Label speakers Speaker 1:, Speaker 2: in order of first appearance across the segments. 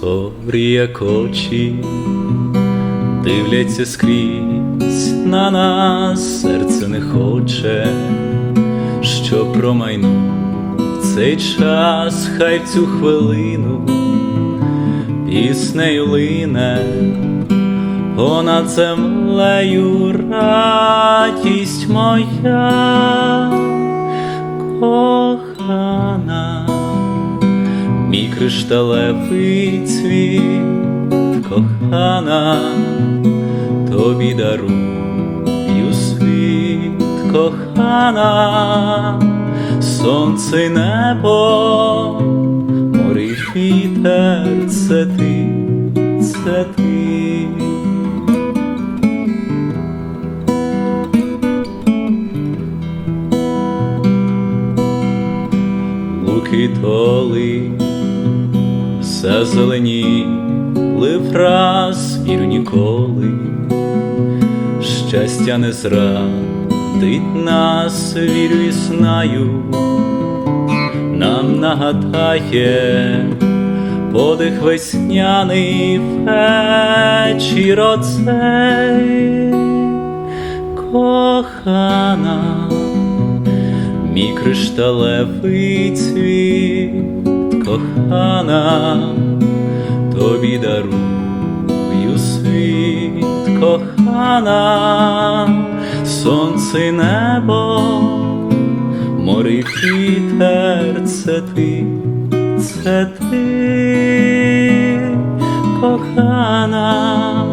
Speaker 1: добрі, як очі, дивляться скрізь на нас, серце не хоче, що промайнув цей час, хай в цю хвилину піснею лине, понад землею радість моя кохана, кришталевий цвіт, кохана, тобі дарую світ, кохана, сонце й небо, море й вітер, це ти, це ти. луки все зеленіли враз, вірю ніколи, щастя не зрадить нас, вірю і знаю, нам нагадає подих весняний вечір оцей, кохана мій кришталевий цвіт, кохана, тобі дарую світ, кохана, сонце небо, море вітер, це ти, це ти, кохана,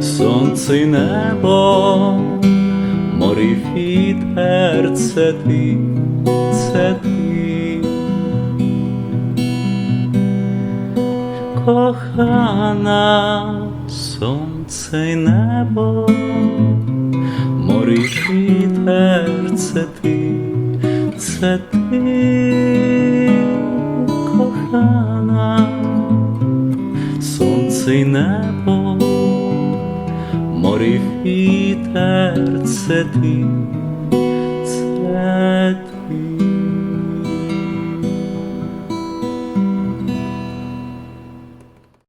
Speaker 1: сонце небо море вітер, це ти, це ти, кохана, сонце й небо, море й вітер, це ти, це ти, кохана, сонце й небо море й вітер, це ти, це ти.